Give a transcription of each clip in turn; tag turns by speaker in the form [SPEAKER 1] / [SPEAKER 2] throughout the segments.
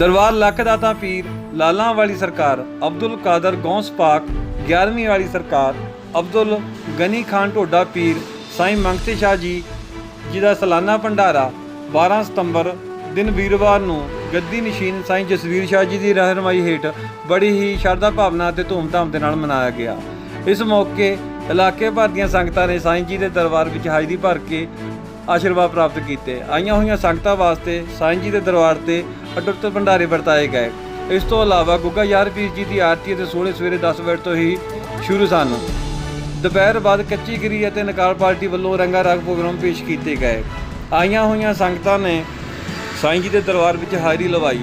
[SPEAKER 1] ਦਰਬਾਰ ਲੱਖ ਦਾਤਾ ਪੀਰ, ਲਾਲਾਂ ਵਾਲੀ ਸਰਕਾਰ, ਅਬਦੁਲ ਕਾਦਰ ਗੌਂਸ ਪਾਕ 11ਵੀਂ ਵਾਲੀ ਸਰਕਾਰ, ਅਬਦੁਲ ਗਨੀ ਖਾਨ ਢੋਡਾ ਪੀਰ, ਸਾਈਂ ਮੰਗਤੇ ਸ਼ਾਹ ਜੀ ਜੀ ਦਾ ਸਾਲਾਨਾ ਭੰਡਾਰਾ 12 ਸਤੰਬਰ ਦਿਨ ਵੀਰਵਾਰ ਨੂੰ ਗੱਦੀ ਨਸ਼ੀਨ ਸਾਈਂ ਜਸਵੀਰ ਸ਼ਾਹ ਜੀ ਦੀ ਰਹਿਨਮਾਈ ਹੇਠ ਬੜੀ ਹੀ ਸ਼ਰਧਾ ਭਾਵਨਾ ਅਤੇ ਧੂਮਧਾਮ ਦੇ ਨਾਲ ਮਨਾਇਆ ਗਿਆ। ਇਸ ਮੌਕੇ ਇਲਾਕੇ ਭਰ ਦੀਆਂ ਸੰਗਤਾਂ ਨੇ ਸਾਈਂ ਜੀ ਦੇ ਦਰਬਾਰ ਵਿੱਚ ਹਾਜ਼ਰੀ ਭਰ ਕੇ ਆਸ਼ੀਰਵਾਦ ਪ੍ਰਾਪਤ ਕੀਤੇ। ਆਈਆਂ ਹੋਈਆਂ ਸੰਗਤਾਂ ਵਾਸਤੇ ਸਾਈਂ ਜੀ ਦੇ ਦਰਬਾਰ ਤੇ ਅਟੁੱਟ ਭੰਡਾਰੇ ਵਰਤਾਏ ਗਏ। ਇਸ ਤੋਂ ਇਲਾਵਾ ਗੁੱਗਾ ਯਾਰ ਜੀ ਦੀ ਆਰਤੀ ਅਤੇ ਸੋਹਣੇ ਸਵੇਰੇ 10 ਵਜੇ ਤੋਂ ਹੀ ਸ਼ੁਰੂ ਸਨ। ਦੁਪਹਿਰ ਬਾਅਦ ਕੱਚੀ ਗਿਰੀ ਅਤੇ ਨਕਾਰ ਪਾਰਟੀ ਵੱਲੋਂ ਰੰਗਾ ਰੰਗ ਪ੍ਰੋਗਰਾਮ ਪੇਸ਼ ਕੀਤੇ ਗਏ। ਆਈਆਂ ਹੋਈਆਂ ਸੰਗਤਾਂ ਨੇ ਸਾਈਂ ਜੀ ਦੇ ਦਰਬਾਰ ਵਿੱਚ ਹਾਜ਼ਰੀ ਲਵਾਈ।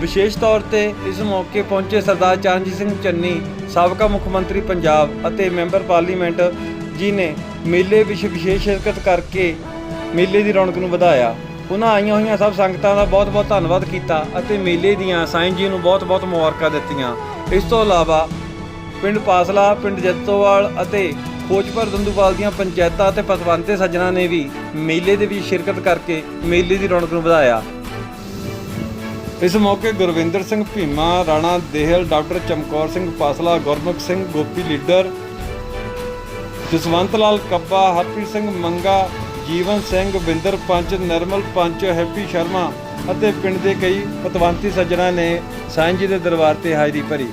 [SPEAKER 1] ਵਿਸ਼ੇਸ਼ ਤੌਰ ਤੇ ਇਸ ਮੌਕੇ ਪਹੁੰਚੇ ਸਰਦਾਰ ਚਰਨਜੀਤ ਸਿੰਘ ਚੰਨੀ, ਸਾਬਕਾ ਮੁੱਖ ਮੰਤਰੀ ਪੰਜਾਬ ਅਤੇ ਮੈਂਬਰ ਪਾਰਲੀਮੈਂਟ ਜੀ ਨੇ ਮੇਲੇ ਵਿੱਚ ਵਿਸ਼ੇਸ਼ ਸ਼ਿਰਕਤ ਕਰਕੇ ਮੇਲੇ ਦੀ ਰੌਣਕ ਨੂੰ ਵਧਾਇਆ। ਉਹਨਾਂ ਆਈਆਂ ਹੋਈਆਂ ਸਭ ਸੰਗਤਾਂ ਦਾ ਬਹੁਤ-ਬਹੁਤ ਧੰਨਵਾਦ ਕੀਤਾ ਅਤੇ ਮੇਲੇ ਦੀਆਂ ਸਾਈਂ ਜੀ ਨੂੰ ਬਹੁਤ-ਬਹੁਤ ਮੁਬਾਰਕਾਂ ਦਿੱਤੀਆਂ। ਇਸ ਤੋਂ ਇਲਾਵਾ ਪਿੰਡ ਪਾਸਲਾ, ਪਿੰਡ ਜੱਤੋਵਾਲ ਅਤੇ ਖੋਜਪੁਰ ਦੰਦੂਵਾਲ ਦੀਆਂ ਪੰਚਾਇਤਾਂ ਅਤੇ ਪਤਵੰਤੇ ਸੱਜਣਾ ਨੇ ਵੀ ਮੇਲੇ ਦੇ ਵਿੱਚ ਸ਼ਿਰਕਤ ਕਰਕੇ ਮੇਲੇ ਦੀ ਰੌਣਕ ਨੂੰ ਵਧਾਇਆ। ਇਸ ਮੌਕੇ ਗੁਰਵਿੰਦਰ ਸਿੰਘ ਭੀਮਾ, ਰਾਣਾ ਦੇਹਲ, ਡਾਕਟਰ ਚਮਕੌਰ ਸਿੰਘ ਪਾਸਲਾ, ਗੁਰਮੁਖ ਸਿੰਘ ਗੋਪੀ ਲੀਡਰ ਜਸਵੰਤ ਲਾਲ ਕੱਬਾ, ਹਰਪ੍ਰੀਤ ਸਿੰਘ ਮੰਗਾ ਜੀਵਨ ਸਿੰਘ ਵਿੰਦਰ ਪੰਚ, ਨਰਮਲ ਪੰਚ, ਹੈਪੀ ਸ਼ਰਮਾ ਅਤੇ ਪਿੰਡ ਦੇ ਕਈ ਪਤਵੰਤੀ ਸੱਜਣਾ ਨੇ ਸਾਈਂ ਜੀ ਦੇ ਦਰਬਾਰ ਤੇ ਹਾਜ਼ਰੀ ਭਰੀ।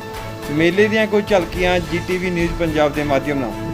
[SPEAKER 1] ਮੇਲੇ ਦੀਆਂ ਕੋਈ ਝਲਕੀਆਂ, ਜੀਟੀਵੀ ਨਿਊਜ਼ ਪੰਜਾਬ ਦੇ ਮਾਧਿਅਮ ਨਾਲ।